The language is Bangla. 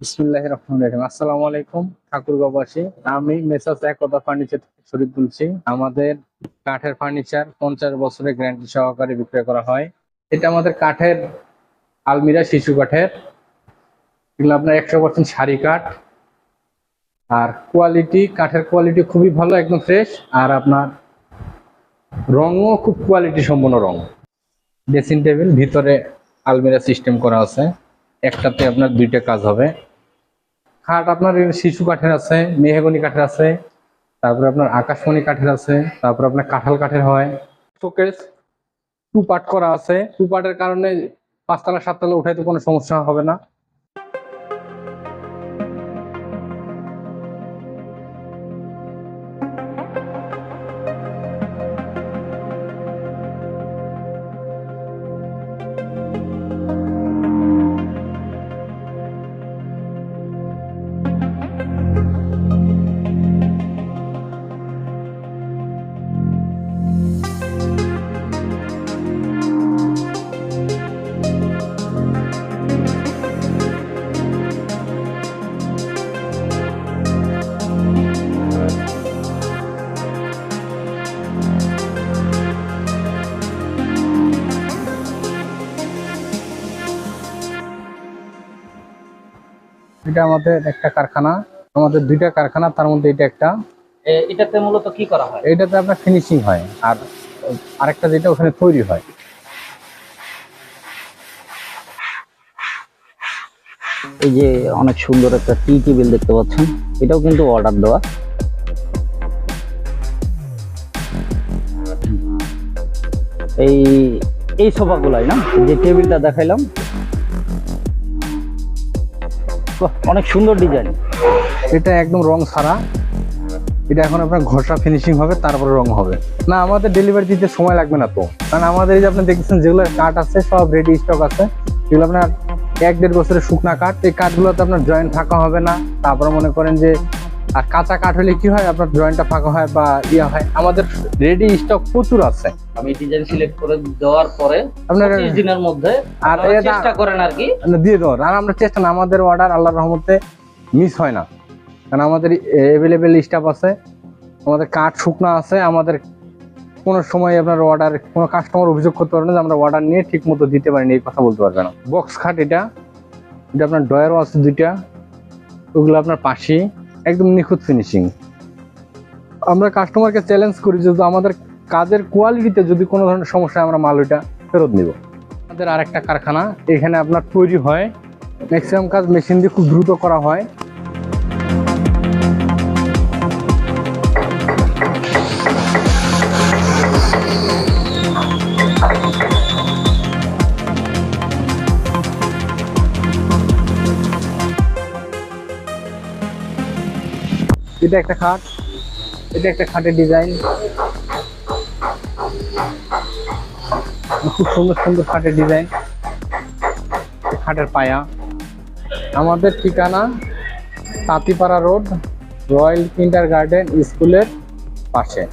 বিসমুল্লাহ আলাইকুম ঠাকুরগাঁওবাসী আমি মেসাস একতা ফার্নিচার থেকে শরীফ আমাদের কাঠের ফার্নিচার পঞ্চাশ বছরের গ্যারান্টি সহকারে বিক্রয় করা হয়। এটা আমাদের কাঠের আলমিরা শিশু কাঠের। এগুলো আপনার একশো পার্সেন্ট শাড়ি কাঠ। আর কোয়ালিটি কাঠের কোয়ালিটি খুবই ভালো, একদম ফ্রেশ আর আপনার রঙও খুব কোয়ালিটি সম্পন্ন রং। ড্রেসিং টেবিল ভিতরে আলমিরা সিস্টেম করা আছে। একটাতে আপনার দুইটা কাজ হবে। খাট আপনার শিশু কাঠের আছে, মেহেগনি কাঠের আছে, তারপরে আপনার আকাশমণি কাঠের আছে, তারপরে আপনার কাঁঠাল কাঠের হয়। শোকেস টু করা আছে। টু পার্টের কারণে পাঁচতলা, সাততলা উঠাইতে কোনো সমস্যা হবে না। এটা আমাদের একটা কারখানা। আমাদের দুইটা কারখানা তার মধ্যে এটা একটা। এটাতে মূলত কি করা হয়? এটাতে আপনার ফিনিশিং হয় আর আরেকটা যেটা ওখানে তৈরি হয়। এই যে অনেক সুন্দর একটা টি টেবিল দেখতে পাচ্ছেন এটাও কিন্তু অর্ডার দেওয়া। এই এই সোফাগুলাই না যে টেবিলটা দেখাইলাম অনেক সুন্দর ডিজাইন এটা একদম রং ছাড়া। এটা এখন আপনার ঘষা ফিনিশিং হবে, তারপরে রং হবে। না, আমাদের ডেলিভারি দিতে সময় লাগবে না তো। কারণ আমাদের এই যে আপনি দেখেছেন যেগুলো কাঠ আছে, সব রেডি স্টক আছে। এগুলো আপনার এক দেড় বছরের শুকনা কাঠ। এই কাঠগুলোতে আপনার জয়েন্ট থাকা হবে না। তারপরে মনে করেন যে আর কাঁচা কাঠ হলে কি হয়? আপনার জয়েন্টটা ফাঁকা হয় বা ইয়ে হয়? আমাদের রেডি স্টক প্রচুর আছে। আমি ডিজাইন সিলেক্ট করে দেওয়ার পরে আপনার 25 দিনের মধ্যে আর চেষ্টা করেন আর কি। দিয়ে দেওয়ার। আর আমরা চেষ্টা না আমাদের অর্ডার আল্লাহর রহমতে মিস হয় না। কারণ আমাদের অ্যাভেলেবেল স্টাফ আছে আমাদের কাঠ শুকনো আছে আমাদের কোনো সময় আপনার অর্ডার কোনো কাস্টমার অভিযোগ করতে পারবে না যে আমরা অর্ডার নিয়ে ঠিক মতো দিতে পারিনি এই কথা বলতে পারবে না। বক্স খাট এটা এটা আপনার ডয়ারও আছে দুইটা ওগুলো আপনার পাশে। একদম নিখুঁত ফিনিশিং আমরা কাস্টমারকে চ্যালেঞ্জ করি যে আমাদের কাজের কোয়ালিটিতে যদি কোনো ধরনের সমস্যা আমরা মাল ওইটা ফেরত নিব। আমাদের আরেকটা কারখানা, এখানে আপনার তৈরি হয় ম্যাক্সিমাম কাজ মেশিন দিয়ে খুব দ্রুত করা হয়। এটা একটা খাট। এটা একটা খাটের ডিজাইন। খুব সুন্দর সুন্দর খাটের ডিজাইন। খাটের পায়া। আমাদের ঠিকানা তাঁতিপাড়া রোড, রয়্যাল কিন্ডার গার্ডেন স্কুলের পাশে।